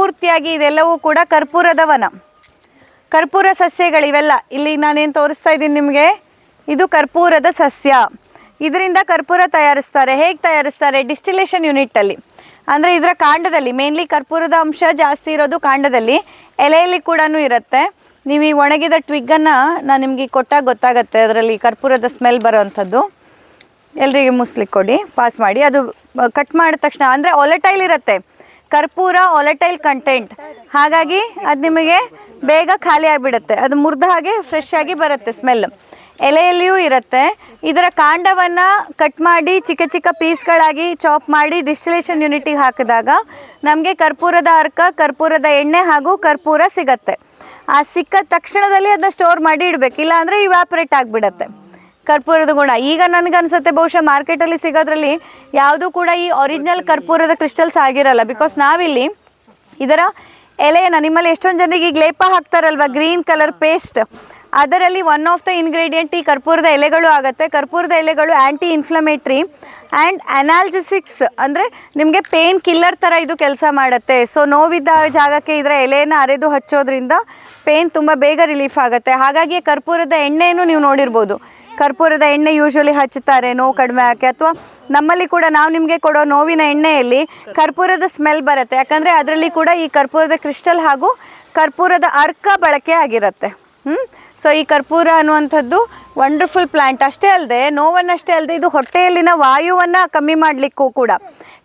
ಪೂರ್ತಿಯಾಗಿ ಇದೆಲ್ಲವೂ ಕೂಡ ಕರ್ಪೂರದ ವನ. ಕರ್ಪೂರ ಸಸ್ಯಗಳಿವೆಲ್ಲ ಇಲ್ಲಿ ನಾನೇನು ತೋರಿಸ್ತಾ ಇದ್ದೀನಿ ನಿಮಗೆ? ಇದು ಕರ್ಪೂರದ ಸಸ್ಯ. ಇದರಿಂದ ಕರ್ಪೂರ ತಯಾರಿಸ್ತಾರೆ. ಹೇಗೆ ತಯಾರಿಸ್ತಾರೆ? ಡಿಸ್ಟಿಲೇಷನ್ ಯೂನಿಟ್ಟಲ್ಲಿ. ಅಂದರೆ ಇದರ ಕಾಂಡದಲ್ಲಿ, ಮೇನ್ಲಿ ಕರ್ಪೂರದ ಅಂಶ ಜಾಸ್ತಿ ಇರೋದು ಕಾಂಡದಲ್ಲಿ. ಎಲೆಯಲ್ಲಿ ಕೂಡ ಇರುತ್ತೆ. ನೀವು ಈ ಒಣಗಿದ ಟ್ವಿಗ್ಗನ್ನು ನಾನು ನಿಮಗೆ ಕೊಟ್ಟಾಗ ಗೊತ್ತಾಗುತ್ತೆ ಅದರಲ್ಲಿ ಕರ್ಪೂರದ ಸ್ಮೆಲ್ ಬರೋವಂಥದ್ದು ಎಲ್ರಿಗೆ ಮುಸ್ಲಿಕ್ಕೆ ಕೊಡಿ, ಪಾಸ್ ಮಾಡಿ. ಅದು ಕಟ್ ಮಾಡಿದ ತಕ್ಷಣ, ಅಂದರೆ ಒಲೆಟೈಲ್ ಇರುತ್ತೆ. ಕರ್ಪೂರ ಒಲೆಟೈಲ್ ಕಂಟೆಂಟ್ ಹಾಗಾಗಿ ಅದು ನಿಮಗೆ ಬೇಗ ಖಾಲಿ ಆಗಿಬಿಡುತ್ತೆ. ಅದು ಮುರಿದ ಹಾಗೆ ಫ್ರೆಶ್ ಆಗಿ ಬರುತ್ತೆ ಸ್ಮೆಲ್ ಎಲೆಯಲ್ಲಿಯೂ ಇರುತ್ತೆ. ಇದರ ಕಾಂಡವನ್ನು ಕಟ್ ಮಾಡಿ ಚಿಕ್ಕ ಚಿಕ್ಕ ಪೀಸ್ಗಳಾಗಿ ಚಾಪ್ ಮಾಡಿ ಡಿಸ್ಟಿಲೇಷನ್ ಯೂನಿಟಿಗೆ ಹಾಕಿದಾಗ ನಮಗೆ ಕರ್ಪೂರದ ಅರ್ಕ, ಕರ್ಪೂರದ ಎಣ್ಣೆ ಹಾಗೂ ಕರ್ಪೂರ ಸಿಗತ್ತೆ. ಆ ಸಿಕ್ಕ ತಕ್ಷಣದಲ್ಲಿ ಅದನ್ನ ಸ್ಟೋರ್ ಮಾಡಿ ಇಡಬೇಕು. ಇಲ್ಲಾಂದರೆ ಇವ್ಯಾಪ್ರೇಟ್ ಆಗಿಬಿಡತ್ತೆ. ಕರ್ಪೂರದ ಗುಣ. ಈಗ ನನಗನ್ಸುತ್ತೆ ಬಹುಶಃ ಮಾರ್ಕೆಟಲ್ಲಿ ಸಿಗೋದ್ರಲ್ಲಿ ಯಾವುದೂ ಕೂಡ ಈ ಒರಿಜಿನಲ್ ಕರ್ಪೂರದ ಕ್ರಿಸ್ಟಲ್ಸ್ ಆಗಿರಲ್ಲ. ಬಿಕಾಸ್ ನಾವಿಲ್ಲಿ ಇದರ ಎಲೆಯನ್ನು, ನಿಮ್ಮಲ್ಲಿ ಎಷ್ಟೊಂದು ಜನರಿಗೆ ಈಗ ಲೇಪ ಹಾಕ್ತಾರಲ್ವ? ಗ್ರೀನ್ ಕಲರ್ ಪೇಸ್ಟ್ ಅದರಲ್ಲಿ ಒನ್ ಆಫ್ ದ ಇಂಗ್ರೀಡಿಯೆಂಟ್ ಈ ಕರ್ಪೂರದ ಎಲೆಗಳು ಆಗುತ್ತೆ. ಕರ್ಪೂರದ ಎಲೆಗಳು ಆ್ಯಂಟಿ ಇನ್ಫ್ಲಮೇಟ್ರಿ ಆ್ಯಂಡ್ ಅನಾಲ್ಜಿಸಿಕ್ಸ್ ಅಂದರೆ ನಿಮಗೆ ಪೇನ್ ಕಿಲ್ಲರ್ ಥರ ಇದು ಕೆಲಸ ಮಾಡುತ್ತೆ. ಸೊ ನೋವಿದ್ದ ಜಾಗಕ್ಕೆ ಇದರ ಎಲೆಯನ್ನು ಅರೆದು ಹಚ್ಚೋದ್ರಿಂದ ಪೇನ್ ತುಂಬ ಬೇಗ ರಿಲೀಫ್ ಆಗುತ್ತೆ. ಹಾಗಾಗಿ ಕರ್ಪೂರದ ಎಣ್ಣೆಯನ್ನು ನೀವು ನೋಡಿರ್ಬೋದು. ಕರ್ಪೂರದ ಎಣ್ಣೆ ಯೂಶ್ವಲಿ ಹಚ್ಚುತ್ತಾರೆ, ನೋವು ಕಡಿಮೆ ಆಕೆ ಅಥವಾ ನಮ್ಮಲ್ಲಿ ಕೂಡ ನಾವು ನಿಮಗೆ ಕೊಡೋ ನೋವಿನ ಎಣ್ಣೆಯಲ್ಲಿ ಕರ್ಪೂರದ ಸ್ಮೆಲ್ ಬರುತ್ತೆ. ಯಾಕಂದರೆ ಅದರಲ್ಲಿ ಕೂಡ ಈ ಕರ್ಪೂರದ ಕ್ರಿಸ್ಟಲ್ ಹಾಗೂ ಕರ್ಪೂರದ ಅರ್ಕ ಬಳಕೆ ಆಗಿರುತ್ತೆ. ಹ್ಞೂ ಸೊ ಈ ಕರ್ಪೂರ ಅನ್ನುವಂಥದ್ದು ವಂಡರ್ಫುಲ್ ಪ್ಲ್ಯಾಂಟ್ ಅಷ್ಟೇ ಅಲ್ಲದೆ ನೋವನ್ನಷ್ಟೇ ಅಲ್ಲದೆ ಇದು ಹೊಟ್ಟೆಯಲ್ಲಿನ ವಾಯುವನ್ನು ಕಮ್ಮಿ ಮಾಡಲಿಕ್ಕೂ ಕೂಡ.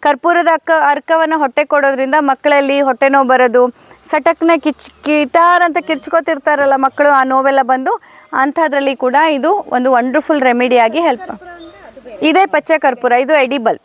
ಕರ್ಪೂರದ ಅಕ್ಕ ಅರ್ಕವನ್ನು ಹೊಟ್ಟೆ ಕೊಡೋದ್ರಿಂದ ಮಕ್ಕಳಲ್ಲಿ ಹೊಟ್ಟೆ ನೋವು ಬರೋದು, ಸಟಕ್ನ ಕಿಚ್, ಕಿಟಾರ್ ಅಂತ ಕಿರ್ಚ್ಕೋತಿರ್ತಾರಲ್ಲ ಮಕ್ಕಳು, ಆ ನೋವೆಲ್ಲ ಬಂದು ಅಂಥದ್ರಲ್ಲಿ ಕೂಡ ಇದು ಒಂದು ವಂಡರ್ಫುಲ್ ರೆಮಿಡಿಯಾಗಿ ಹೆಲ್ಪ್ ಇದೇ ಪಚ್ಚೆ ಕರ್ಪೂರ ಇದು ಎಡಿಬಲ್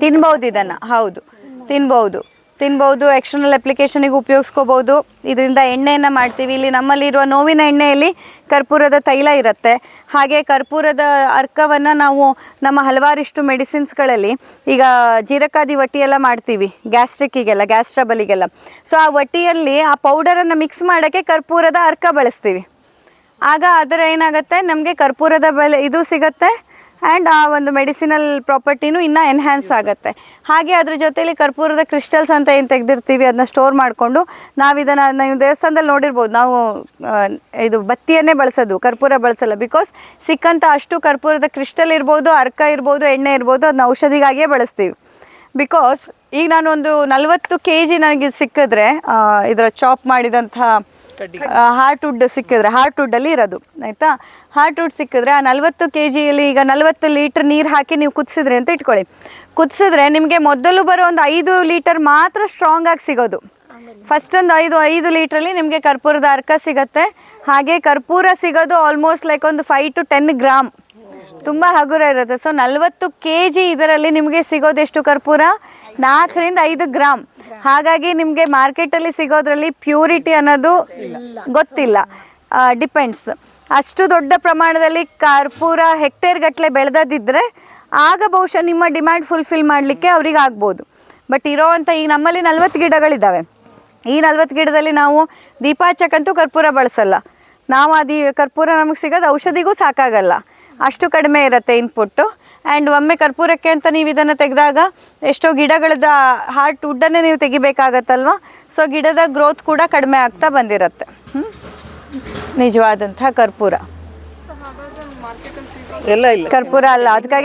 ತಿನ್ಬೋದು ಇದನ್ನು, ಹೌದು. ತಿನ್ಬೋದು. ತಿನ್ಬೋದು ಎಕ್ಸ್ಟರ್ನಲ್ ಅಪ್ಲಿಕೇಶನಿಗೆ ಉಪಯೋಗಿಸ್ಕೋಬೋದು. ಇದರಿಂದ ಎಣ್ಣೆಯನ್ನು ಮಾಡ್ತೀವಿ. ಇಲ್ಲಿ ನಮ್ಮಲ್ಲಿರುವ ನೋವಿನ ಎಣ್ಣೆಯಲ್ಲಿ ಕರ್ಪೂರದ ತೈಲ ಇರುತ್ತೆ. ಹಾಗೆ ಕರ್ಪೂರದ ಅರ್ಕವನ್ನು ನಾವು ನಮ್ಮ ಹಲವಾರಿಷ್ಟು ಮೆಡಿಸಿನ್ಸ್ಗಳಲ್ಲಿ ಈಗ ಜೀರಕಾದಿ ವಟ್ಟಿಯೆಲ್ಲ ಮಾಡ್ತೀವಿ ಗ್ಯಾಸ್ಟ್ರಿಕ್ಕಿಗೆಲ್ಲ ಗ್ಯಾಸ್ ಟ್ರಬಲಿಗೆಲ್ಲ ಸೊ ಆ ವಟ್ಟಿಯಲ್ಲಿ ಆ ಪೌಡರನ್ನು ಮಿಕ್ಸ್ ಮಾಡೋಕ್ಕೆ ಕರ್ಪೂರದ ಅರ್ಕ ಬಳಸ್ತೀವಿ. ಆಗ ಅದರ ಏನಾಗುತ್ತೆ? ನಮಗೆ ಕರ್ಪೂರದ ಬೆಲೆ ಇದು ಸಿಗುತ್ತೆ. ಆ್ಯಂಡ್ ಆ, ಒಂದು ಮೆಡಿಸಿನಲ್ ಪ್ರಾಪರ್ಟಿನೂ ಇನ್ನೂ ಎನ್ಹ್ಯಾನ್ಸ್ ಆಗುತ್ತೆ. ಹಾಗೆ ಅದ್ರ ಜೊತೆಲಿ ಕರ್ಪೂರದ ಕ್ರಿಸ್ಟಲ್ಸ್ ಅಂತ ಏನು ತೆಗೆದಿರ್ತೀವಿ ಅದನ್ನ ಸ್ಟೋರ್ ಮಾಡಿಕೊಂಡು ನಾವು ಇದನ್ನು, ನೀವು ದೇವಸ್ಥಾನದಲ್ಲಿ ನೋಡಿರ್ಬೋದು, ನಾವು ಇದು ಬತ್ತಿಯನ್ನೇ ಬಳಸೋದು ಕರ್ಪೂರ ಬಳಸಲ್ಲ. ಬಿಕಾಸ್ ಸಿಕ್ಕಂಥ ಅಷ್ಟು ಕರ್ಪೂರದ ಕ್ರಿಸ್ಟಲ್ ಇರ್ಬೋದು, ಅರ್ಕ ಇರ್ಬೋದು, ಎಣ್ಣೆ ಇರ್ಬೋದು ಅದನ್ನ ಔಷಧಿಗಾಗಿಯೇ ಬಳಸ್ತೀವಿ. ಬಿಕಾಸ್ ಈಗ ನಾನೊಂದು ನಲವತ್ತು ಕೆ ಜಿ ನನಗೆ ಸಿಕ್ಕಿದ್ರೆ ಇದರ ಚಾಪ್ ಮಾಡಿದಂತಹ ಹಾರ್ಟ್ ವುಡ್ ಸಿಕ್ಕಿದ್ರೆ ಹಾರ್ಟ್ ವುಡ್ಡಲ್ಲಿ ಇರೋದು, ಆಯಿತಾ? ಹಾರ್ಟ್ ವುಡ್ ಸಿಕ್ಕಿದ್ರೆ ಆ ನಲ್ವತ್ತು ಕೆ ಜಿಯಲ್ಲಿ ಈಗ ನಲ್ವತ್ತು ಲೀಟ್ರ್ ನೀರು ಹಾಕಿ ನೀವು ಕುದಿಸಿದ್ರಿ ಅಂತ ಇಟ್ಕೊಳ್ಳಿ. ಕುದಿಸಿದ್ರೆ ನಿಮಗೆ ಮೊದಲು ಬರೋ ಒಂದು ಐದು ಲೀಟರ್ ಮಾತ್ರ ಸ್ಟ್ರಾಂಗ್ ಆಗಿ ಸಿಗೋದು. ಫಸ್ಟ್ ಒಂದು ಐದು ಐದು ಲೀಟ್ರಲ್ಲಿ ನಿಮಗೆ ಕರ್ಪೂರದ ಅರ್ಕ ಸಿಗತ್ತೆ. ಹಾಗೆ ಕರ್ಪೂರ ಸಿಗೋದು ಆಲ್ಮೋಸ್ಟ್ ಲೈಕ್ ಒಂದು ಫೈವ್ ಟು ಟೆನ್ ಗ್ರಾಮ್ ತುಂಬ ಹಗುರ ಇರುತ್ತೆ. ಸೊ ನಲ್ವತ್ತು ಕೆ ಜಿ ಇದರಲ್ಲಿ ನಿಮಗೆ ಸಿಗೋದೆಷ್ಟು ಕರ್ಪೂರ? ನಾಲ್ಕರಿಂದ ಐದು ಗ್ರಾಮ್ ಹಾಗಾಗಿ ನಿಮಗೆ ಮಾರ್ಕೆಟಲ್ಲಿ ಸಿಗೋದ್ರಲ್ಲಿ ಪ್ಯೂರಿಟಿ ಅನ್ನೋದು ಗೊತ್ತಿಲ್ಲ. ಡಿಪೆಂಡ್ಸ್ ಅಷ್ಟು ದೊಡ್ಡ ಪ್ರಮಾಣದಲ್ಲಿ ಕರ್ಪೂರ ಹೆಕ್ಟೇರ್ ಗಟ್ಟಲೆ ಬೆಳೆದದಿದ್ರೆ ಆಗ ಬಹುಶಃ ನಿಮ್ಮ ಡಿಮ್ಯಾಂಡ್ ಫುಲ್ಫಿಲ್ ಮಾಡಲಿಕ್ಕೆ ಅವ್ರಿಗೆ ಆಗ್ಬೋದು. ಬಟ್ ಇರೋವಂಥ ಈಗ ನಮ್ಮಲ್ಲಿ ನಲ್ವತ್ತು ಗಿಡಗಳಿದ್ದಾವೆ ಈ ನಲ್ವತ್ತು ಗಿಡದಲ್ಲಿ ನಾವು ದೀಪ ಹಚ್ಚಕ್ಕಂತೂ ಕರ್ಪೂರ ಬಳಸಲ್ಲ. ನಾವು ಅದು ಕರ್ಪೂರ ನಮಗೆ ಸಿಗೋದು ಔಷಧಿಗೂ ಸಾಕಾಗಲ್ಲ. ಅಷ್ಟು ಕಡಿಮೆ ಇರುತ್ತೆ ಇನ್ಪುಟ್ಟು ಆ್ಯಂಡ್ ಒಮ್ಮೆ ಕರ್ಪೂರಕ್ಕೆ ಅಂತ ನೀವು ಇದನ್ನು ತೆಗೆದಾಗ ಎಷ್ಟೋ ಗಿಡಗಳದ ಹಾರ್ಟ್ ವುಡ್ಡನ್ನೇ ನೀವು ತೆಗಿಬೇಕಾಗತ್ತಲ್ವ? ಸೊ ಗಿಡದ ಗ್ರೋತ್ ಕೂಡ ಕಡಿಮೆ ಆಗ್ತಾ ಬಂದಿರುತ್ತೆ. ನಿಜವಾದಂತಹ ಕರ್ಪೂರ. ಎಲ್ಲ ಇಲ್ಲ. ಕರ್ಪೂರ ಅಲ್ಲ ಅದಕ್ಕಾಗಿ